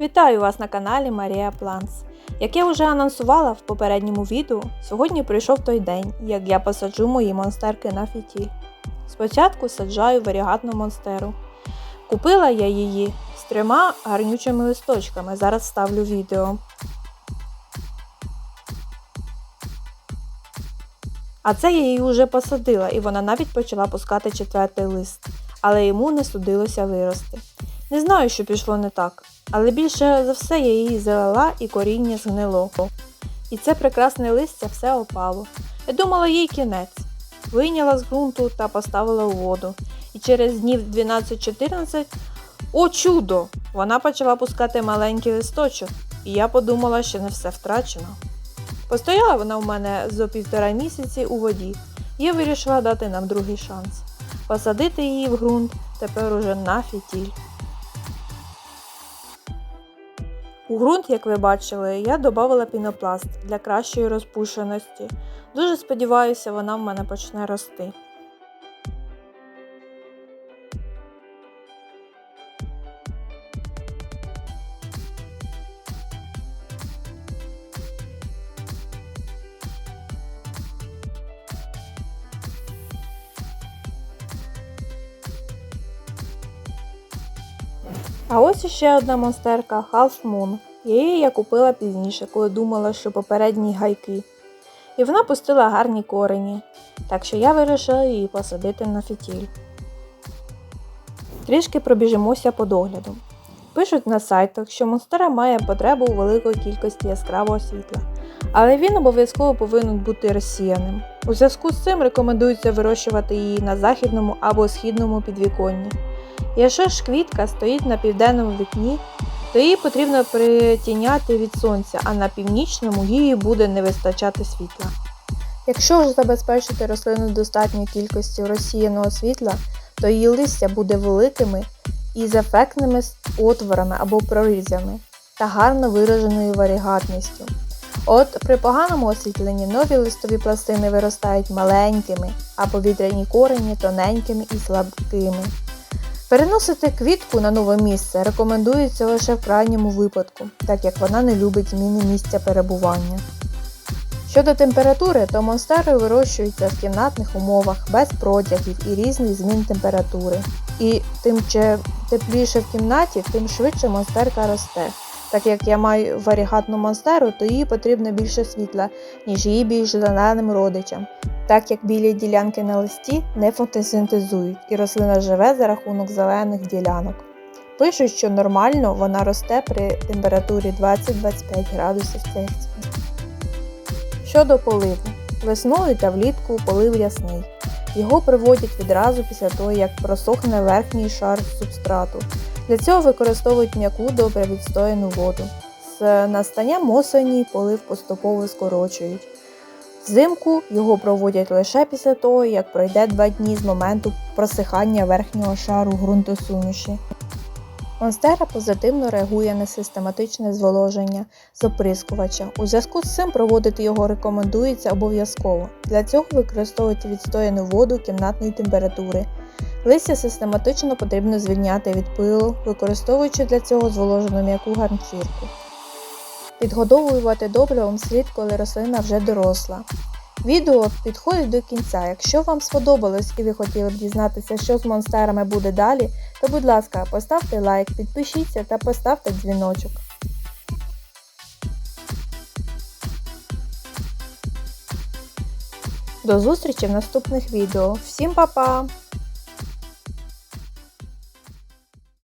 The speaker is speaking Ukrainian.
Вітаю вас на каналі Марія Планс. Як я вже анонсувала в попередньому відео, сьогодні прийшов той день, як я посаджу мої монстерки на фітіль. Спочатку саджаю варігатну монстеру. Купила я її з трьома гарнючими листочками. Зараз вставлю відео. А це я її вже посадила, і вона навіть почала пускати четвертий лист, але йому не судилося вирости. Не знаю, що пішло не так, але більше за все я її залила і коріння згнило. І це прекрасне листя все опало. Я думала їй кінець. Вийняла з ґрунту та поставила у воду. І через днів 12-14, о чудо! Вона почала пускати маленький листочок, і я подумала, що не все втрачено. Постояла вона у мене зо півтора місяці у воді, я вирішила дати нам другий шанс. Посадити її в ґрунт тепер уже на фітіль. У ґрунт, як ви бачили, я додала пінопласт для кращої розпушеності. Дуже сподіваюся, вона в мене почне рости. А ось іще одна монстерка Half Moon. Її я купила пізніше, коли думала, що попередні гайки. І вона пустила гарні корені, так що я вирішила її посадити на фітіль. Трішки пробіжимося по догляду. Пишуть на сайтах, що монстера має потребу у великої кількості яскравого світла, але він обов'язково повинен бути розсіяним. У зв'язку з цим рекомендується вирощувати її на західному або східному підвіконні. Якщо ж квітка стоїть на південному вікні, то її потрібно притіняти від сонця, а на північному їй буде не вистачати світла. Якщо ж забезпечити рослину достатньою кількістю розсіяного світла, то її листя буде великими і з ефектними отворами або прорізями та гарно вираженою варігатністю. От при поганому освітленні нові листові пластини виростають маленькими, а повітряні корені тоненькими і слабкими. Переносити квітку на нове місце рекомендується лише в крайньому випадку, так як вона не любить зміни місця перебування. Щодо температури, то монстери вирощуються в кімнатних умовах без протягів і різних змін температури. І тим чи тепліше в кімнаті, тим швидше монстерка росте. Так як я маю варігатну монстеру, то їй потрібно більше світла, ніж її більш зеленим родичам, так як білі ділянки на листі не фотосинтезують і рослина живе за рахунок зелених ділянок. Пишуть, що нормально вона росте при температурі 20-25 градусів Цельсія. Щодо поливу. Весною та влітку полив рясний. Його приводять відразу після того, як просохне верхній шар субстрату. Для цього використовують м'яку добре відстояну воду. З настанням осені полив поступово скорочують. Взимку його проводять лише після того, як пройде два дні з моменту просихання верхнього шару ґрунтосуміші. Монстера позитивно реагує на систематичне зволоження з оприскувача. У зв'язку з цим проводити його рекомендується обов'язково. Для цього використовуйте відстояну воду кімнатної температури. Листя систематично потрібно звільняти від пилу, використовуючи для цього зволожену м'яку гарнчірку. Підгодовувати добривом слід, коли рослина вже доросла. Відео підходить до кінця. Якщо вам сподобалось і ви хотіли б дізнатися, що з монстерами буде далі, то будь ласка, поставте лайк, підпишіться та поставте дзвіночок. До зустрічі в наступних відео. Всім па-па!